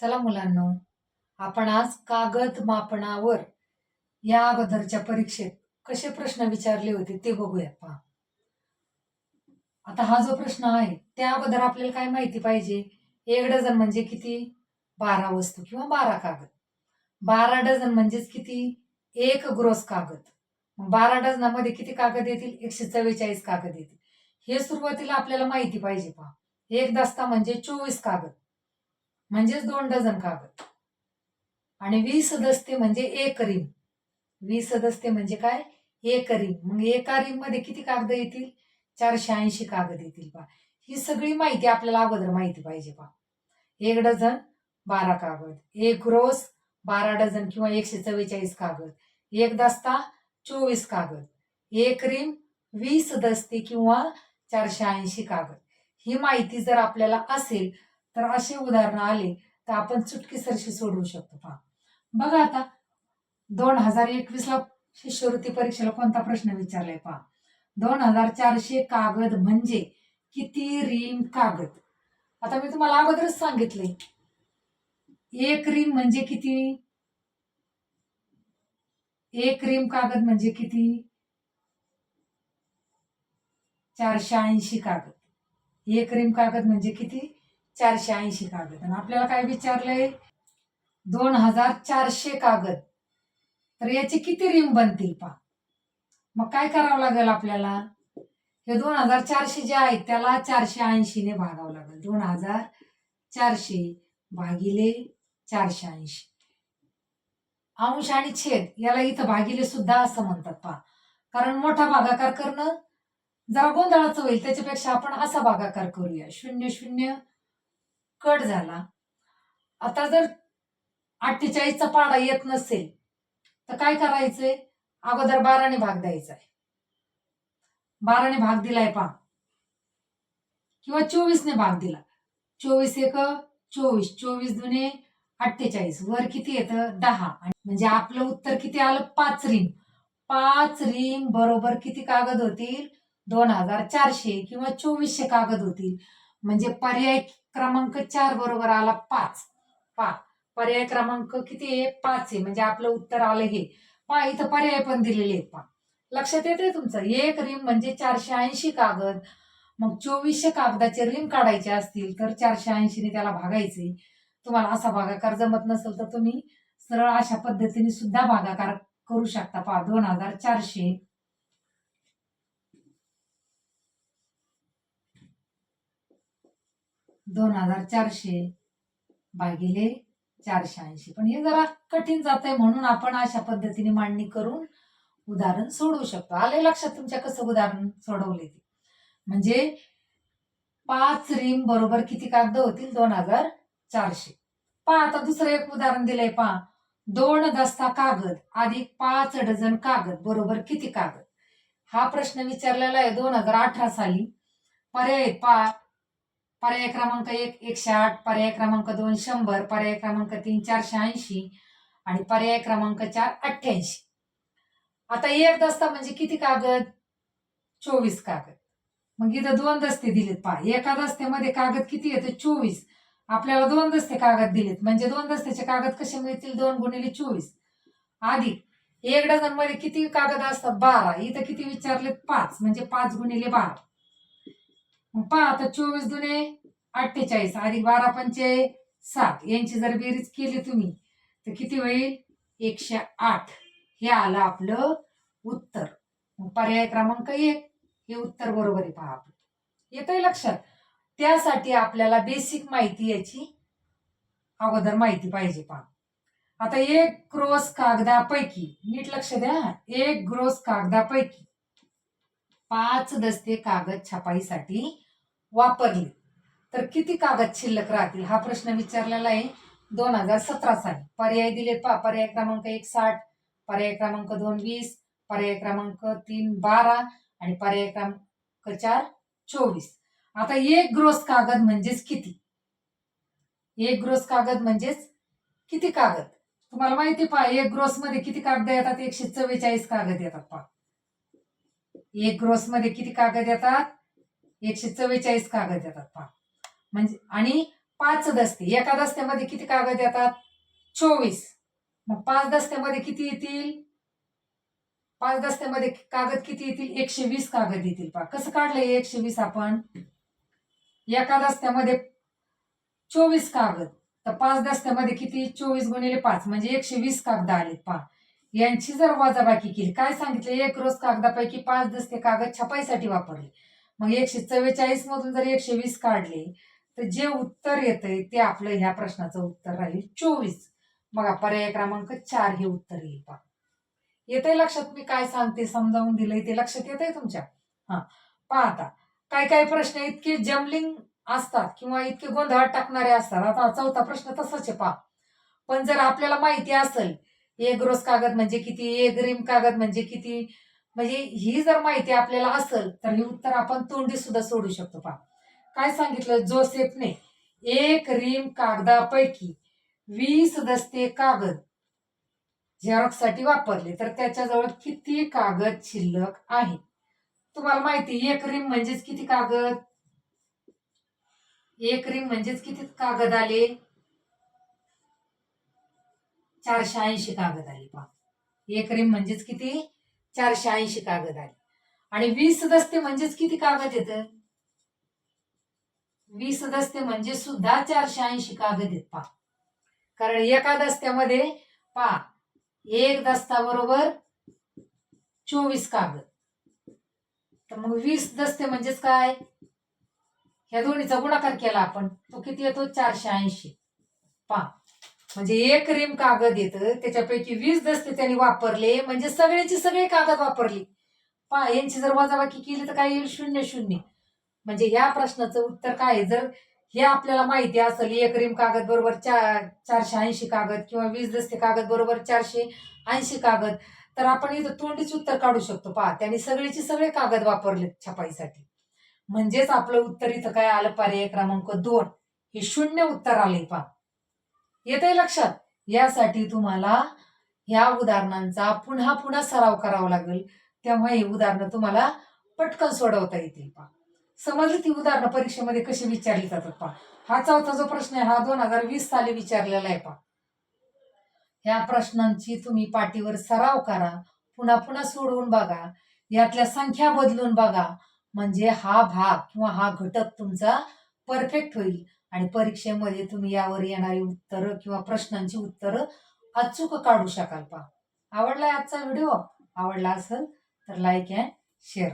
चला मुलांनो आपण आज कागद मापनावर या अगोदरच्या परीक्षेत कसे प्रश्न विचारले होते ते बघूया पहा. आता हा जो प्रश्न आहे त्या अगोदर आपल्याला काय माहिती पाहिजे? एक डझन म्हणजे किती? बारा वस्तू किंवा बारा कागद. बारा डझन म्हणजेच किती? एक ग्रोस कागद. बारा डझनामध्ये किती कागद येतील? एकशे चव्वेचाळीस कागद येतील. हे सुरुवातीला आपल्याला माहिती पाहिजे पहा. एक दस्ता म्हणजे चोवीस कागद. म्हणजेच दोन डझन कागद. आणि वीस दस्ते म्हणजे एक रिम. वीस दस्ते म्हणजे काय? एक रिम. मग एका रिममध्ये किती कागद येतील? चारशे ऐंशी कागद येतील पा ही सगळी माहिती आपल्याला अगोदर माहिती पाहिजे पा एक डझन बारा कागद. एक रोज बारा डझन किंवा एकशे चव्वेचाळीस कागद. एक दस्ता चोवीस कागद. एक रिम वीस दस्ते किंवा चारशे ऐंशी कागद. ही माहिती जर आपल्याला असेल तर असे उदाहरणं आले तर आपण चुटकीसरशी सोडवू शकतो. पहा. बघा आता दोन हजार एकवीस ला शिष्यवृत्ती परीक्षेला कोणता प्रश्न विचारलाय पहा. दोन हजार चारशे कागद म्हणजे किती रिम कागद? आता मी तुम्हाला अगोदरच सांगितले एक रिम म्हणजे किती? एक रिम कागद म्हणजे किती? चारशे ऐंशी कागद. एक रिम कागद म्हणजे किती? चारशे ऐंशी कागद. आणि आपल्याला काय विचारलंय? दोन हजार चारशे कागद. तर याचे किती रिम बनतील पा मग काय करावं लागेल आपल्याला? हे दोन हजार चारशे जे आहेत त्याला चारशे ऐंशीने भागावं लागेल. दोन हजार चारशे भागिले चारशे ऐंशी. अंश आणि छेद याला इथं भागिले सुद्धा असं म्हणतात पा कारण मोठा भागाकार करणं जरा गोंधळाचं होईल. त्याच्यापेक्षा आपण असा भागाकार करूया. शून्य शून्य कट झाला. आता जर अठ्ठेचाळीसचा पाडा येत नसेल तर काय करायचंय? अगोदर बाराने भाग द्यायचा आहे. बाराने भाग दिलाय पा किंवा चोवीसने भाग दिला. चोवीस एक चोवीस. चोवीस दुने अठ्ठेचाळीस. वर किती येतं? दहा. म्हणजे आपलं उत्तर किती आलं? पाच रिम. पाच रिम बरोबर किती कागद होतील? दोन हजार चारशे किंवा चोवीसशे कागद होतील. म्हणजे पर्याय क्रमांक चार बरोबर आला पाच. पा पर्याय क्रमांक किती आहे? पाच आहे. म्हणजे आपलं उत्तर आलं हे. पा इथं पर्याय पण दिलेले आहेत पा. लक्षात येते तुमचं? एक रिम म्हणजे चारशे ऐंशी कागद. मग चोवीसशे कागदाचे रिम काढायचे असतील तर चारशे ऐंशीने त्याला भागायचे. तुम्हाला असा भागाकार जमत नसेल तर तुम्ही सरळ अशा पद्धतीने सुद्धा भागाकार करू शकता पहा दोन हजार चारशे दोन हजार चारशे भागिले चारशे ऐंशी. पण हे जरा कठीण जात आहे म्हणून आपण अशा पद्धतीने मांडणी करून उदाहरण सोडवू शकतो. आले लक्षात तुमच्या कसं उदाहरण सोडवले ते? म्हणजे पाच रिम बरोबर किती कागद होतील? दोन हजार चारशे. पहा आता दुसरं एक उदाहरण दिलंय पहा. दोन दस्ता कागद अधिक पाच डझन कागद बरोबर किती कागद? हा प्रश्न विचारलेला आहे दोन हजार अठरा साली. पर्याय आहेत पहा. पर्याय क्रमांक एक एकशे आठ पर्याय क्रमांक दोन शंभर पर्याय क्रमांक तीन चारशे ऐंशी आणि पर्याय क्रमांक चार अठ्ठ्याऐंशी. आता एक दस्ता म्हणजे किती कागद? चोवीस कागद. मग इथं दोन दस्ते दिलेत पहा. एका दस्त्यामध्ये कागद किती येतं? चोवीस. आपल्याला दोन दस्ते कागद दिलेत. म्हणजे दोन दस्त्याचे कागद कसे मिळतील? दोन गुणिले चोवीस. आधी एक डझनमध्ये किती कागद असतात? बारा. इथं किती विचारले पाच. म्हणजे पाच गुणिले बारा. पहा आता चोवीस दुने अठ्ठेचाळीस. अधिक बारा पंचे सात. यांची जर बेरीज केली तुम्ही तर किती होईल? एकशे आठ. हे आलं आपलं उत्तर. मग पर्याय क्रमांक एक. हे उत्तर बरोबर आहे पहा आपलं. येतंय लक्षात? त्यासाठी आपल्याला बेसिक माहिती याची अगोदर माहिती पाहिजे पहा. आता एक क्रोस कागदापैकी नीट लक्ष द्या. एक ग्रोस कागदापैकी. पाच दस्ते कागद छपाईसाठी वापरले. तर किती कागद शिल्लक राहतील? हा प्रश्न विचारलेला आहे. दोन हजार सतरा साली. पर्याय दिलेत पहा. पर्याय क्रमांक एक साठ पर्याय क्रमांक दोन वीस पर्याय क्रमांक तीन बारा आणि पर्याय क्रमांक चार चोवीस. आता एक ग्रोस कागद म्हणजेच किती? एक ग्रोस कागद म्हणजेच किती कागद? तुम्हाला माहिती पहा एक ग्रोस मध्ये किती कागद येतात? एकशे चव्वेचाळीस कागद येतात पहा. एक ग्रोस मध्ये किती कागद येतात? एकशे चव्वेचाळीस कागद येतात पहा. म्हणजे आणि पाच दस्ते. एका दस्त्यामध्ये किती कागद येतात? चोवीस. मग पाच दस्त्यामध्ये किती येतील? पाच दस्त्यामध्ये कागद किती येतील? एकशे वीस कागद येतील पा कसं काढलंय एकशे वीस आपण? एका दस्त्यामध्ये चोवीस कागद. तर पाच दस्त्यामध्ये किती? चोवीस गुणिले पाच. म्हणजे एकशे वीस कागद आलेत पा यांची जर वजाबाकी केली काय सांगितलं? एक रोज कागदापैकी पाच दस्ते कागद छपाईसाठी वापरले. मग एकशे चव्वेचाळीस मधून जर एकशे वीस काढले तर जे उत्तर येतंय ते आपलं ह्या प्रश्नाचं उत्तर राहील चोवीस. बघा पर्याय क्रमांक चार हे उत्तर येईल पा येतंय लक्षात? मी काय सांगते समजावून दिलंय ते लक्षात येतंय तुमच्या? हा. पहा आता काय काय प्रश्न इतके जमलिंग असतात किंवा इतके गोंधळात टाकणारे असतात. आता चौथा प्रश्न तसाच आहे पहा. पण जर आपल्याला माहिती असेल एक रोज कागद म्हणजे किती एक रिम कागद म्हणजे किती? म्हणजे ही जर माहिती आपल्याला असेल तर हे उत्तर आपण तोंडी सुद्धा सोडू शकतो पहा. काय सांगितलं? जोसेफने एक रिम कागदापैकी वीस दस्ते कागद झेरॉक्ससाठी वापरले. तर त्याच्याजवळ किती कागद शिल्लक आहे? तुम्हाला माहिती एक रिम म्हणजेच किती कागद? एक रिम म्हणजेच किती कागद आले? चारशे ऐंशी कागद आली पहा. एक रिम म्हणजेच किती? चारशे ऐंशी कागद आली. आणि वीस दस्ते म्हणजेच किती कागद येत? वीस दस्ते म्हणजे सुद्धा चारशे ऐंशी कागद येत पहा. कारण एका दस्त्यामध्ये पहा एक दस्ता बरोबर चोवीस कागद. तर मग वीस दस्ते म्हणजेच काय? ह्या दोन्हीचा गुणाकार केला आपण. तो किती येतो? चारशे ऐंशी. पहा. म्हणजे एक रिम कागद येतं त्याच्यापैकी वीस दस्ते त्यांनी वापरले म्हणजे सगळ्याची सगळे कागद वापरली. पहा यांची जर वजाबाकी केली तर काय येईल? शून्य शून्य. म्हणजे ह्या प्रश्नाचं उत्तर काय आहे? जर हे आपल्याला माहिती असेल एक रिम कागद बरोबर चार चारशे ऐंशी कागद किंवा वीस दस्ते कागद बरोबर चारशे ऐंशी कागद तर आपण इथं तोंडीच उत्तर काढू शकतो. पहा त्यांनी सगळेचे सगळे कागद वापरले छपाईसाठी. म्हणजेच आपलं उत्तर इथं काय आलं? पर्याय क्रमांक दोन. हे शून्य उत्तर आले पहा. येते लक्षात? यासाठी तुम्हाला ह्या उदाहरणांचा पुन्हा पुन्हा सराव करावा लागेल. तेव्हा ही उदाहरणं तुम्हाला पटकन सोडवता येतील पहा. समजली ती उदाहरणं परीक्षेमध्ये कशी विचारली जातात पा हा चौथा जो प्रश्न आहे हा दोन हजार वीस साली विचारलेला आहे पहा. ह्या प्रश्नांची तुम्ही पाठीवर सराव करा. पुन्हा पुन्हा सोडवून बघा. यातल्या संख्या बदलून बघा. म्हणजे हा भाग किंवा हा घटक तुमचा परफेक्ट होईल. आणि परीक्षेमध्ये तुम्ही यावर येणारी उत्तरं किंवा प्रश्नांची उत्तरं अचूक काढू शकाल पहा. आवडलाय आजचा व्हिडिओ? आवडला असेल तर लाईक अँड शेअर